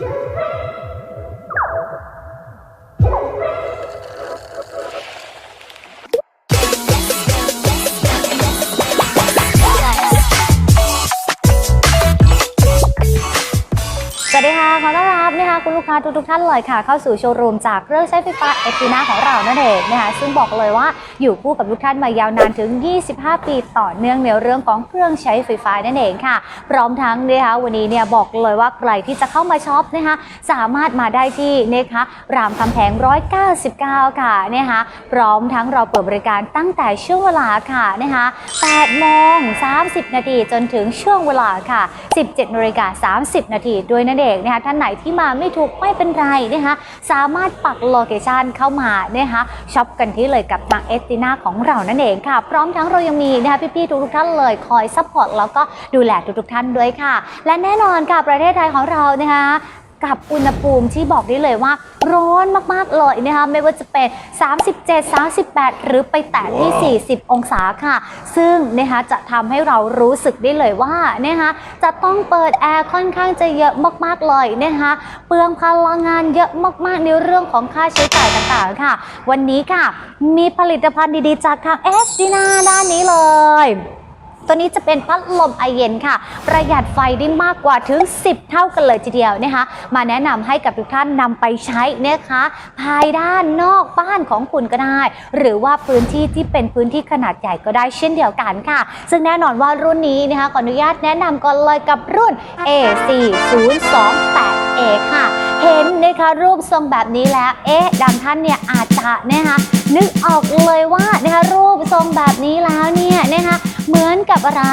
สวัสดีค่ะขอต้อนรับ นะคะคุณลูกค้าทุกทุกๆท่านเลยค่ะ เข้าสู่โชว์รูมจากเครื่องใช้ไฟฟ้าเอตินาของเรานั่นเองนะคะซึ่งบอกเลยว่าอยู่คู่กับทุกท่านมายาวนานถึง 25 ปีต่อเนื่องในเรื่องของเครื่องใช้ไฟฟ้านั่นเองค่ะ พร้อมทั้งนะคะวันนี้เนี่ยบอกเลยว่าใครที่จะเข้ามาช็อปนะคะสามารถมาได้ที่นะคะรามคำแหง199 ค่ะนะคะพร้อมทั้งเราเปิดบริการตั้งแต่ช่วงเวลาค่ะนะคะ8โมง 30 นาทีจนถึงช่วงเวลาค่ะ 17นาฬิกา30 นาทีด้วยนั่นเองนะคะท่านไหนที่มาไม่ถูกไม่เป็นไรนะคะสามารถปักโลเคชันเข้ามานะคะช็อปกันที่เลยกับทางเอสตินาของเรานั่นเองค่ะ พร้อมทั้งเรายังมีนะคะพี่ๆทุกๆท่านเลยคอยซัพพอร์ตแล้วก็ดูแลทุกๆท่านด้วยค่ะ และแน่นอนค่ะประเทศไทยของเรานะคะ กับอุณหภูมิที่บอกได้เลยว่า ร้อนมากๆเลยนะคะไม่ว่าจะเป็น 37 38 หรือไปแตะที่ 40 องศาค่ะ ซึ่งนะคะจะทำให้เรารู้สึกได้เลยว่านะคะจะต้องเปิดแอร์ค่อนข้างจะเยอะมากๆเลยนะคะเปลืองพลังงานเยอะมากๆในเรื่องของค่าใช้จ่ายต่างๆค่ะ วันนี้ค่ะ มีผลิตภัณฑ์ดีๆจากทางเอสดีนาด้านนี้เลย ตัวนี้จะเป็นพัดลมไอเย็นค่ะ ประหยัดไฟได้มากกว่าถึง 10 เท่ากันเลยทีเดียวนะคะ มาแนะนำให้กับทุกท่านนำไปใช้นะคะ ภายด้านนอกบ้านของคุณก็ได้ หรือว่าพื้นที่ที่เป็นพื้นที่ขนาดใหญ่ก็ได้เช่นเดียวกันค่ะ ซึ่งแน่นอนว่ารุ่นนี้นะคะขออนุญาตแนะนำก่อนเลยกับรุ่น A4028A ค่ะ เห็นนะคะรูปทรงแบบนี้แล้ว เอ๊ะดำท่านเนี่ยอาจจะนะคะนึกออกเลยว่านะคะรูปทรงแบบนี้แล้วเนี่ยนะคะ เหมือนกับอะไร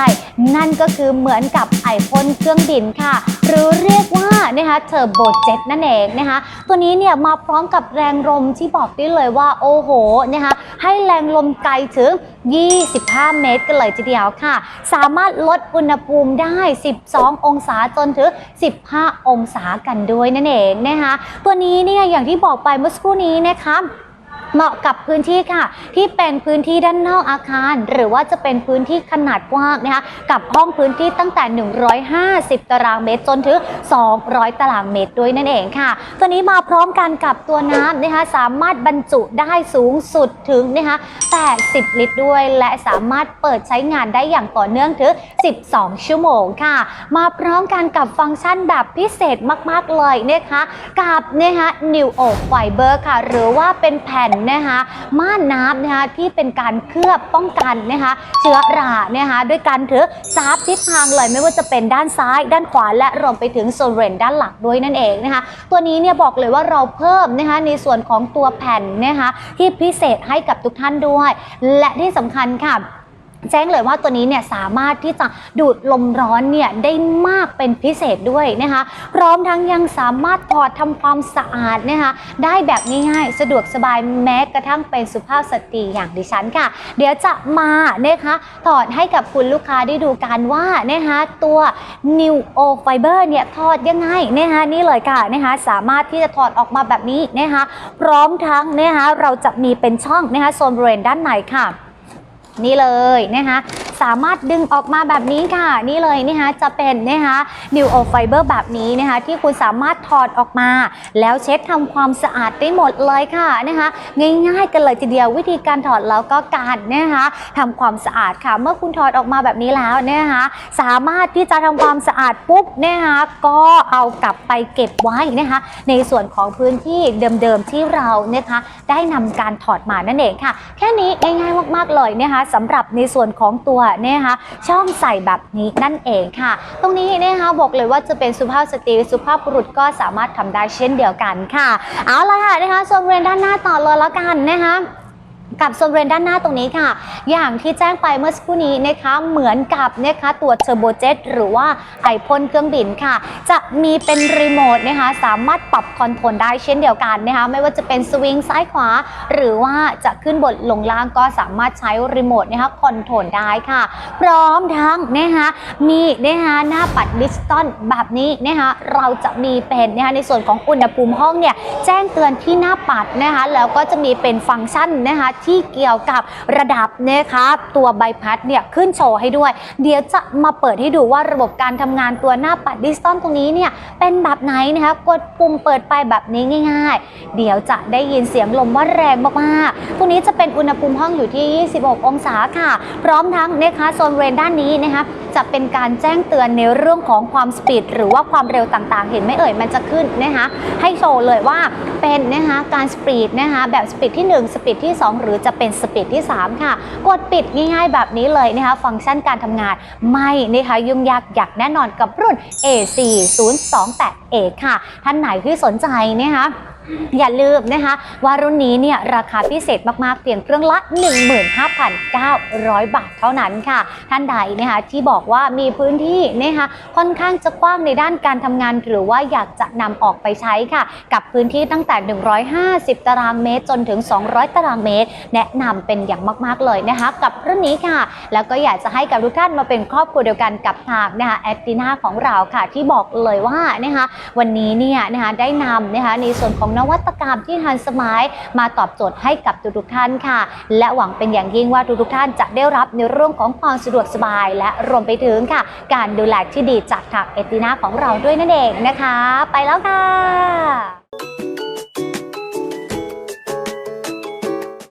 นั่นก็คือเหมือนกับไอพ่นเครื่องบินค่ะ หรือเรียกว่านะคะเทอร์โบเจ็ตนั่นเองนะคะตัวนี้เนี่ยมาพร้อมกับแรงลมที่บอกได้เลยว่าโอ้โหนะคะให้แรงลมไกลถึง 25 เมตรกันเลยทีเดียวค่ะ สามารถลดอุณหภูมิได้ 12 องศาจนถึง 15 องศากันด้วยนั่นเองนะคะตัวนี้เนี่ยอย่างที่บอกไปเมื่อสักครู่นี้นะคะ เหมาะกับพื้นที่ค่ะ ที่เป็นพื้นที่ด้านนอกอาคาร หรือว่าจะเป็นพื้นที่ขนาดกว้างนะคะกับห้องพื้นที่ตั้งแต่ 150 ตารางเมตรจนถึง 200 ตารางเมตรด้วยนั่นเองค่ะ ตัวนี้มาพร้อมกันกับตัวน้ำนะคะสามารถบรรจุได้สูงสุดถึงนะคะ80 ลิตรด้วย และสามารถเปิดใช้งานได้อย่างต่อเนื่องถึง 12 ชั่วโมงค่ะ มาพร้อมกันกับฟังก์ชันแบบพิเศษมาก ๆ เลยนะคะกับนะคะ New o Fiber ค่ะ หรือว่าเป็นแผ่นนะคะม่านน้ำนะคะที่เป็นการเคลือบป้องกันนะคะเชื้อรานะคะด้วยการถือสาบทิศทางเลยไม่ว่าจะเป็นด้านซ้าย ด้านขวาและรวมไปถึงโซเรนด้านหลักด้วยนั่นเองนะคะตัวนี้เนี่ยบอกเลยว่าเราเพิ่มนะคะในส่วนของตัวแผ่นนะคะที่พิเศษให้กับทุกท่านด้วย และที่สำคัญค่ะ แจ้งเลยว่าตัวนี้เนี่ยสามารถที่จะดูดลมร้อนเนี่ยได้มากเป็นพิเศษด้วยนะคะพร้อมทั้งยังสามารถถอดทำความสะอาดนะคะได้แบบง่ายๆ สะดวกสบายแม้กระทั่งเป็นสุภาพสตรีอย่างดิฉันค่ะ เดี๋ยวจะมานะคะถอดให้กับคุณลูกค้าได้ดูกันว่านะคะตัว New O Fiber เนี่ยถอดยังไงนะคะนี่เลยค่ะนะคะสามารถที่จะถอดออกมาแบบนี้นะคะพร้อมทั้งนะคะเราจะมีเป็นช่องนะคะโซนบริเวณด้านในค่ะ นี่เลยนะคะ สามารถดึงออกมาแบบนี้ค่ะ นี่เลยนะคะจะเป็นนะคะ New O Fiber แบบนี้นะคะที่คุณสามารถถอดออกมา แล้วเช็ดทำความสะอาดได้หมดเลยค่ะนะคะง่ายๆกันเลยทีเดียววิธีการถอดแล้วก็การนะคะทำความสะอาดค่ะ เมื่อคุณถอดออกมาแบบนี้แล้วนะคะสามารถที่จะทำความสะอาดปุ๊บนะคะก็เอากลับไปเก็บไว้นะคะในส่วนของพื้นที่เดิมๆที่เรานะคะได้นำการถอดมานั่นเองค่ะ แค่นี้ง่ายๆมากๆเลยนะคะสำหรับในส่วนของตัวนี่ยคะช่องใส่แบบนี้นั่นเองค่ะ ตรงนี้นะคะบอกเลยว่าจะเป็นสุภาพสตรีสุภาพบุรุษก็สามารถทำได้เช่นเดียวกันค่ะ เอาละค่ะนะคะส่วนบริเวณด้านหน้าต่อเลยแล้วกันนะคะ กับโซนบริเวณด้านหน้าตรงนี้ค่ะ อย่างที่แจ้งไปเมื่อสักครู่นี้นะคะ เหมือนกับนะคะตัวเทอร์โบเจ็ตหรือว่าไอพ่นเครื่องบินค่ะ จะมีเป็นรีโมทนะคะ สามารถปรับคอนโทรลได้เช่นเดียวกันนะคะ ไม่ว่าจะเป็นสวิงซ้ายขวา หรือว่าจะขึ้นบนลงล่างก็สามารถใช้รีโมทนะคะคอนโทรลได้ค่ะ พร้อมทั้งนะคะมีนะคะหน้าปัดดิจิตอลแบบนี้นะคะเราจะมีเป็นนะคะในส่วนของอุณหภูมิห้องเนี่ยแจ้งเตือนที่หน้าปัดนะคะแล้วก็จะมีเป็นฟังก์ชันนะคะที่เกี่ยวกับระดับนะคะตัวใบพัดเนี่ยขึ้นโชว์ให้ด้วย เดี๋ยวจะมาเปิดให้ดูว่าระบบการทำงานตัวหน้าปัดดิจิตอลตรงนี้เนี่ยเป็นแบบไหนนะคะกดปุ่มเปิดไปแบบนี้ง่าย ๆ เดี๋ยวจะได้ยินเสียงลมว่าแรงมากๆ ตรงนี้จะเป็นอุณหภูมิห้องอยู่ที่ 26 องศาค่ะ พร้อมทั้งนะคะโซนเรนด้านนี้นะคะจะเป็นการแจ้งเตือนในเรื่องของความสปีดหรือว่าความเร็วต่างๆ เห็นไหมเอ่ยมันจะขึ้นนะคะให้โชว์เลยว่าเป็นนะคะการสปีดนะคะแบบสปีดที่ 1 สปีดที่ 2หรือจะเป็นสปีดที่ 3 ค่ะ กดปิดง่าย ๆ แบบนี้เลยนะคะ ฟังก์ชันการทำงานไม่นะคะยุ่งยากอย่างแน่นอนกับรุ่น A4028A ค่ะ ท่านไหนที่สนใจนะคะ อย่าลืมนะคะว่ารุ่นนี้เนี่ยราคาพิเศษมากๆ เพียงเครื่องละ 15,900 บาทเท่านั้นค่ะ ท่านใดนะคะที่บอกว่ามีพื้นที่นะคะค่อนข้างจะกว้างในด้านการทำงาน หรือว่าอยากจะนำออกไปใช้ค่ะ กับพื้นที่ตั้งแต่ 150 ตารางเมตร จนถึง 200 ตารางเมตร แนะนำเป็นอย่างมากๆเลยนะคะกับรุ่นนี้ค่ะ แล้วก็อยากจะให้กับทุกท่านมาเป็นครอบครัวเดียวกันกับทางนะคะแอดติน่าของเราค่ะที่บอกเลยว่านะคะวันนี้เนี่ยนะคะได้นำนะคะในส่วนของนวัตกรรมที่ทันสมัย มาตอบโจทย์ให้กับทุกๆท่านค่ะ และหวังเป็นอย่างยิ่งว่าทุกๆท่านจะได้รับในเรื่องของความสะดวกสบาย และรวมไปถึงค่ะ การดูแลที่ดีจากทางเอตินาของเราด้วยนั่นเองนะคะ ไปแล้วค่ะ